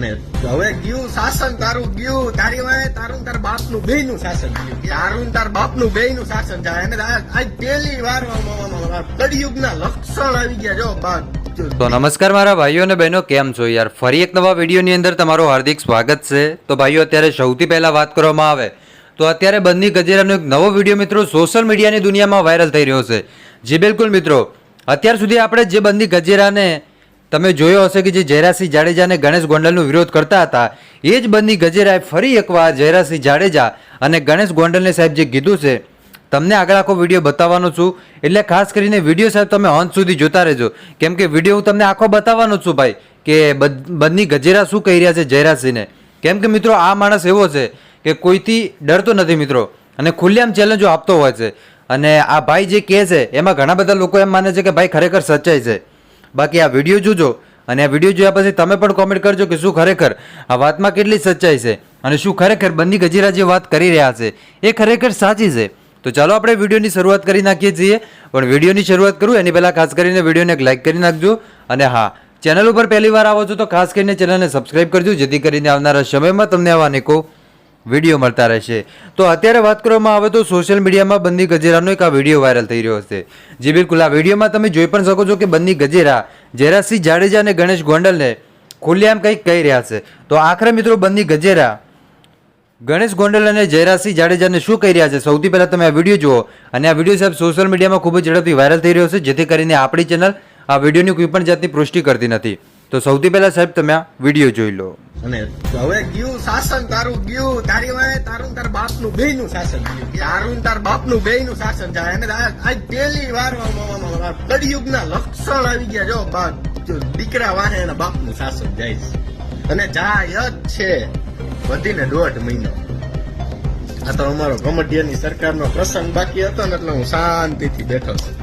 અને હવે ગયું શાસન, તારું ગયું, તારી વાય તારું તાર બાપનું બે નું શાસન ગયું તારું તાર બાપનું બે નું શાસન થાય. અને આજ પહેલી વાર કળિયુગના લક્ષણ આવી ગયા જો, બા તો નમસ્કાર મારા ભાઈઓ અને બહેનો, કેમ છો યાર? ફરી એક નવા વિડીયોની અંદર તમારું હાર્દિક સ્વાગત છે. તો ભાઈઓ, અત્યારે સૌથી પહેલાં વાત કરવામાં આવે. તો અત્યારે બંદી ગજેરાનો એક નવો વીડિયો મિત્રો સોશિયલ મીડિયાની દુનિયામાં વાયરલ થઈ રહ્યો છે. જે બિલકુલ મિત્રો. અત્યાર સુધી આપણે જે બંદી ગજેરાને તમે જોયો હશે કે જે જયરાસિંહ જાડેજાને ગણેશ ગોંડલનો વિરોધ કરતા હતા, એ જ બંદી ગજેરાએ ફરી એકવાર જયરાસિંહ જાડેજા અને ગણેશ ગોંડલને સાહેબ જે કીધું છે, તમને આગળ આખો વીડિયો બતાવવાનો છું. એટલે ખાસ કરીને વીડિયો સાહેબ તમે અંત સુધી જોતા રહેજો. કેમ કે વીડિયો હું તમને આખો બતાવવાનો છું ભાઈ, કે બંની ગજેરા શું કહી રહ્યા છે જયરાસિંહને કેમ કે મિત્રો આ માણસ એવો છે કે કોઈથી ડરતો નથી મિત્રો, અને ખુલ્લેઆમ ચેલેન્જો આપતો હોય છે. અને આ ભાઈ જે કહે છે, એમાં ઘણા બધા લોકો એમ માને છે કે ભાઈ ખરેખર સચ્ચાઈ છે. બાકી આ વીડિયો જોજો અને આ વીડિયો જોયા પછી તમે પણ કોમેન્ટ કરજો કે શું ખરેખર આ વાતમાં કેટલી સચ્ચાઈ છે અને શું ખરેખર બંદી ગજીરા જે વાત કરી રહ્યા છે એ ખરેખર સાચી છે. તો ચાલો આપણે વિડીયોની શરૂઆત કરી નાખીએ છીએ. પણ વિડીયોની શરૂઆત કરું, એની પહેલાં ખાસ કરીને વિડીયોને એક લાઇક કરી નાખજો. અને હા, ચેનલ ઉપર પહેલી વાર આવો છો તો ખાસ કરીને ચેનલને સબસ્ક્રાઇબ કરજો, જેથી કરીને આવનારા સમયમાં તમને આવા અનેકો વીડિયો મળતા રહેશે. તો અત્યારે વાત કરવામાં આવે તો સોશિયલ મીડિયામાં બંદી ગજેરાનો એક આ વીડિયો વાયરલ થઈ રહ્યો છે જે બિલકુલ, આ વિડીયોમાં તમે જોઈ પણ શકો છો કે બંદી ગજેરા જયરાજસિંહ જાડેજા અને ગણેશ ગોંડલને ખુલ્લેઆમ કંઈક કહી રહ્યા છે. તો આખરે મિત્રો બંદી ગજેરા, ગણેશ ગોંડલ અને જયરાજસિંહ જાડેજાને શું કહી રહ્યા છે? સૌથી પહેલાં તમે આ વીડિયો જુઓ અને આ વીડિયો સાહેબ સોશિયલ મીડિયામાં ખૂબ જ ઝડપથી વાયરલ થઈ રહ્યો છે, જેથી કરીને આપણી ચેનલ આ વિડીયોની કોઈ પણ જાતની પુષ્ટિ કરતી નથી. તો સૌથી પહેલાં સાહેબ તમે આ વીડિયો જોઈ લો. અને હવે ગયું શાસન, તારું ગયું, તારી વાય તારું તાર બાપનું બે નું શાસન ગયું તારું બાપનું બે નું શાસન થાય. અને આજ પહેલી વાર કળિયુગના લક્ષણ આવી ગયા. જો બાપ દીકરા વાહે એના બાપનું શાસન જાય છે. અને જાય જ છે, વધીને દોઢ મહિનો. આ તો અમારો કમડિયાની સરકારનો પ્રસંગ બાકી હતો ને, એટલે હું શાંતિથી બેઠો છું.